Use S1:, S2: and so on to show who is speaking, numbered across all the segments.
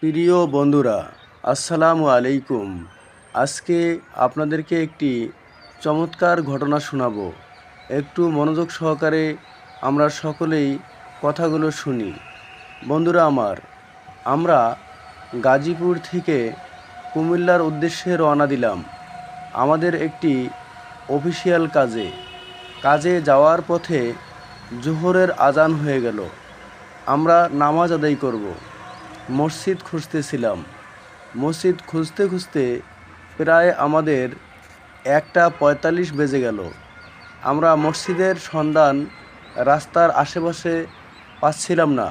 S1: প্রিয় বন্ধুরা, আসসালামু আলাইকুম। আজকে আপনাদেরকে একটি চমৎকার ঘটনা শোনাবো। একটু মনোযোগ সহকারে আমরা সকলেই কথাগুলো শুনি। বন্ধুরা আমার, আমরা গাজীপুর থেকে কুমিল্লার উদ্দেশ্যে রওনা দিলাম। আমাদের একটি অফিসিয়াল কাজে। কাজে যাওয়ার পথে জোহরের আজান হয়ে গেল। আমরা নামাজ আদায় করব। মসজিদ খুঁজতেছিলাম। মসজিদ খুঁজতে খুঁজতে প্রায় আমাদের একটা পঁয়তাল্লিশ বেজে গেল। আমরা মসজিদের সন্ধান রাস্তার আশেপাশে পাচ্ছিলাম না,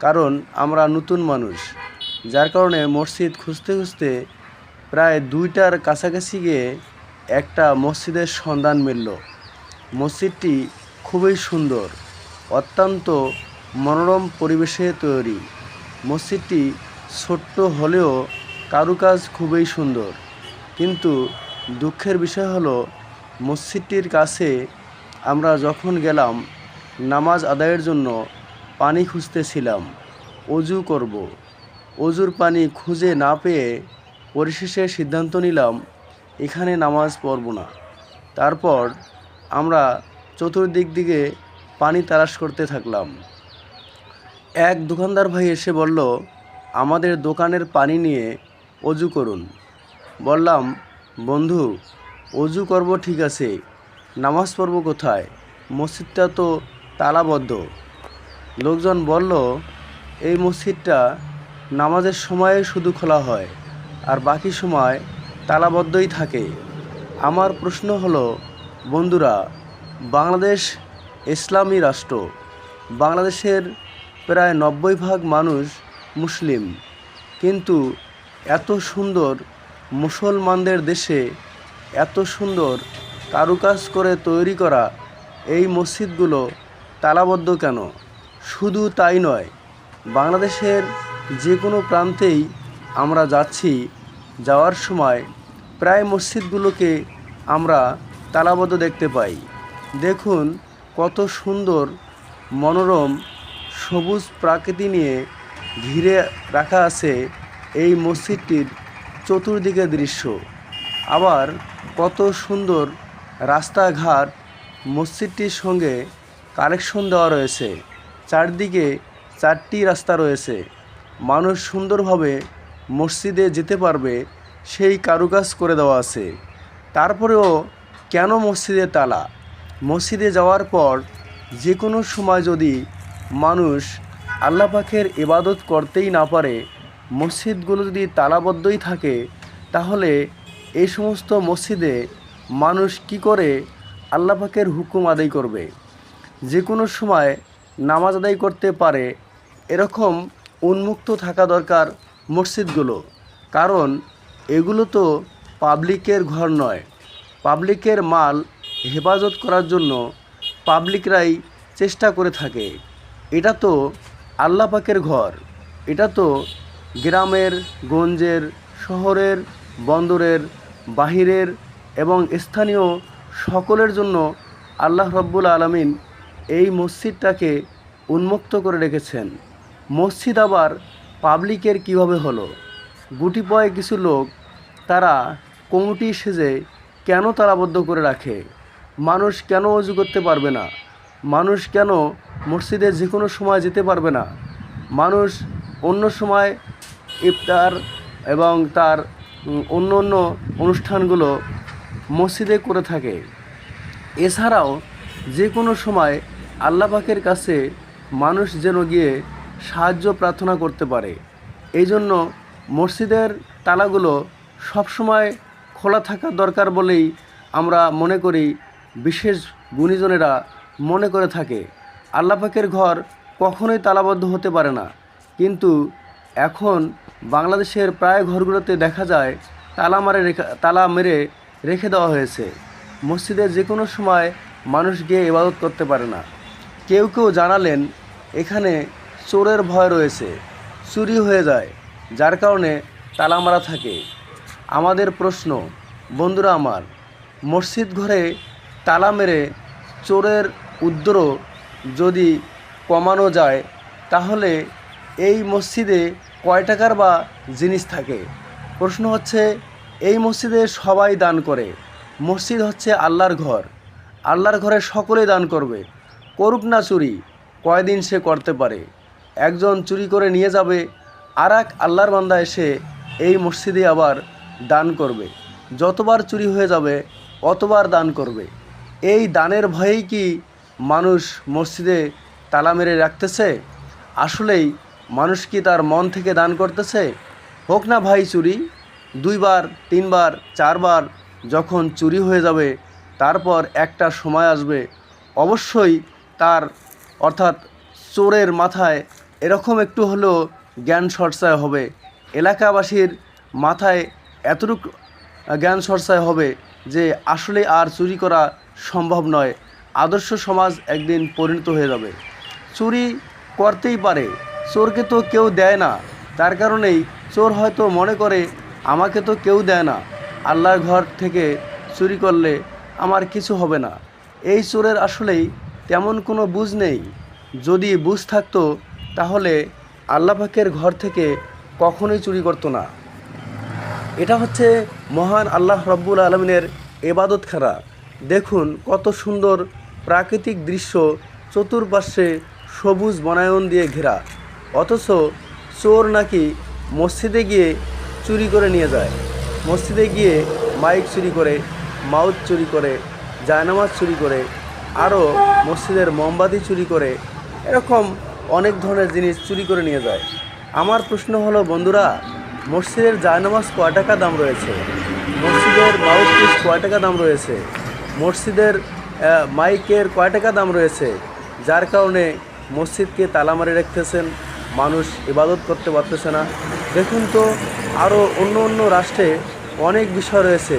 S1: কারণ আমরা নতুন মানুষ। যার কারণে মসজিদ খুঁজতে খুঁজতে প্রায় দুইটার কাছাকাছি গিয়ে একটা মসজিদের সন্ধান মিলল। মসজিদটি খুবই সুন্দর, অত্যন্ত মনোরম পরিবেশে তৈরি। মসজিদটি ছোট্ট হলেও কারুকাজ খুবই সুন্দর। কিন্তু দুঃখের বিষয় হলো, মসজিদটির কাছে আমরা যখন গেলাম, নামাজ আদায়ের জন্য পানি খুঁজতেছিলাম, অজু করব। অজুর পানি খুঁজে না পেয়ে পরিশেষে সিদ্ধান্ত নিলাম, এখানে নামাজ পড়ব না। তারপর আমরা চতুর্দিক দিকে পানি তালাশ করতে থাকলাম। এক দোকানদার ভাই এসে বলল, আমাদের দোকানের পানি নিয়ে অজু করুন। বললাম, বন্ধু, অজু করব ঠিক আছে, নামাজ পড়ব কোথায়? মসজিদটা তো তালাবদ্ধ। লোকজন বলল, এই মসজিদটা নামাজের সময়ে শুধু খোলা হয়, আর বাকি সময় তালাবদ্ধই থাকে। আমার প্রশ্ন হলো, বন্ধুরা, বাংলাদেশ ইসলামী রাষ্ট্র, বাংলাদেশের প্রায় নব্বই ভাগ মানুষ মুসলিম। কিন্তু এত সুন্দর মুসলমানদের দেশে এত সুন্দর কারুকাজ করে তৈরি করা এই মসজিদগুলো তালাবদ্ধ কেন? শুধু তাই নয়, বাংলাদেশের যে কোনো প্রান্তেই আমরা যাচ্ছি, যাওয়ার সময় প্রায় মসজিদগুলোকে আমরা তালাবদ্ধ দেখতে পাই। দেখুন কত সুন্দর মনোরম সবুজ প্রাকৃতি নিয়ে ঘিরে রাখা আছে এই মসজিদটির চতুর্দিকে দৃশ্য। আবার কত সুন্দর রাস্তাঘাট, মসজিদটির সঙ্গে কানেকশন দেওয়া রয়েছে। চারদিকে চারটি রাস্তা রয়েছে। মানুষ সুন্দরভাবে মসজিদে যেতে পারবে, সেই কারুকাজ করে দেওয়া আছে। তারপরেও কেন মসজিদে তালা? মসজিদে যাওয়ার পর যে কোনো সময় যদি মানুষ আল্লাহ পাখের ইবাদত করতেই না পারে, মসজিদগুলো যদি তালাবদ্ধই থাকে, তাহলে এই সমস্ত মসজিদে মানুষ কি করে আল্লাহ পাকের হুকুম আদায় করবে? যে কোনো সময় নামাজ আদায় করতে পারে, এরকম উন্মুক্ত থাকা দরকার মসজিদগুলো। কারণ এগুলো তো পাবলিকের ঘর নয়। পাবলিকের মাল হেফাজত করার জন্য পাবলিকরাই চেষ্টা করে থাকে। এটা তো আল্লাহ পাকের ঘর। এটা তো গ্রামের, গঞ্জের, শহরের, বন্দরের, বাহিরের এবং স্থানীয় সকলের জন্য আল্লাহ রব্বুল আলমিন এই মসজিদটাকে উন্মুক্ত করে রেখেছেন। মসজিদ আবার পাবলিকের কীভাবে হলো? গুটি পয়ে কিছু লোক তারা কমিটি সেজে কেন তালাবদ্ধ করে রাখে? মানুষ কেন অজু করতে পারবে না? মানুষ কেন মসজিদে যে কোনো সময় যেতে পারবে না। মানুষ অন্য সময় ইফতার এবং তার অন্য অন্য অনুষ্ঠানগুলো মসজিদে করে থাকে। এছাড়াও যে কোনো সময় আল্লাহ পাকের কাছে মানুষ যেন গিয়ে সাহায্য প্রার্থনা করতে পারে। এই জন্য মসজিদের তালাগুলো সবসময় খোলা থাকা দরকার বলেই আমরা মনে করি, বিশেষ গুণীজনেরা মনে করে থাকে। আল্লাহ পাকের ঘর কখনোই তালাবদ্ধ হতে পারে না। কিন্তু এখন বাংলাদেশের প্রায় ঘরগুলোতে দেখা যায় তালা মারে তালা মেরে রেখে দেওয়া হয়েছে। মসজিদে যে কোনো সময় মানুষ গিয়ে ইবাদত করতে পারে না। কেউ কেউ জানালেন, এখানে চোরের ভয় রয়েছে, চুরি হয়ে যায়, যার কারণে তালা মারা থাকে। আমাদের প্রশ্ন, বন্ধুরা আমার, মসজিদ ঘরে তালা মেরে চোরের উদ্র যদি কমানো যায়, তাহলে এই মসজিদে কয় টাকার বা জিনিস থাকে? প্রশ্ন হচ্ছে, এই মসজিদে সবাই দান করে। মসজিদ হচ্ছে আল্লাহর ঘর। আল্লাহর ঘরে সকলেই দান করবে। করুক না চুরি, কয়দিন সে করতে পারে। একজন চুরি করে নিয়ে যাবে আর এক আল্লাহর বান্দা এসে এই মসজিদে আবার দান করবে। যতবার চুরি হয়ে যাবে, অতবার দান করবে। এই দানের ভয়েই কি মানুষ মসজিদে তালা মেরে রাখতেছে? আসলেই মানুষ কি তার মন থেকে দান করতেছে? হোক না ভাই চুরি, দুইবার, তিনবার, চারবার যখন চুরি হয়ে যাবে, তারপর একটা সময় আসবে। অবশ্যই তার, অর্থাৎ চোরের মাথায় এরকম একটু হলেও জ্ঞান সরসায় হবে। এলাকাবাসীর মাথায় এতটুকু জ্ঞান সরসায় হবে যে আসলে আর চুরি করা সম্ভব নয়। আদর্শ সমাজ একদিন পরিণত হয়ে যাবে। চুরি করতেই পারে, চোরকে তো কেউ দেয় না। তার কারণেই চোর হয়তো মনে করে, আমাকে তো কেউ দেয় না। আল্লাহর ঘর থেকে চুরি করলে আমার কিছু হবে না। এই চোরের আসলেই তেমন কোনো বুঝ নেই। যদি বুঝ থাকতো, তাহলে আল্লাহ পাকের ঘর থেকে কখনোই চুরি করতো না। এটা হচ্ছে মহান আল্লাহ রব্বুল আলমিনের এবাদত খারা দেখুন কত সুন্দর প্রাকৃতিক দৃশ্য চতুর্পাশে সবুজ বনায়ন দিয়ে ঘেরা। অথচ চোর নাকি মসজিদে গিয়ে চুরি করে নিয়ে যায়। মসজিদে গিয়ে মাইক চুরি করে, মাউথ চুরি করে, জায়নামাজ চুরি করে, আরও মসজিদের মোমবাতি চুরি করে, এরকম অনেক ধরনের জিনিস চুরি করে নিয়ে যায়। আমার প্রশ্ন হলো, বন্ধুরা, মসজিদের জায়নামাজ কয় টাকা দাম রয়েছে? মসজিদের মাউথপিস কয় টাকা দাম রয়েছে? মসজিদের মাইকের কয় টাকা দাম রয়েছে? যার কারণে মসজিদকে তালা মারে রাখতেছেন মানুষ ইবাদত করতে পারতেছে না। দেখুন তো আরও অন্য অন্য রাষ্ট্রে অনেক বিষয় রয়েছে।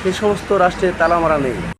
S1: সে সমস্ত রাষ্ট্রে তালা মারা নেই।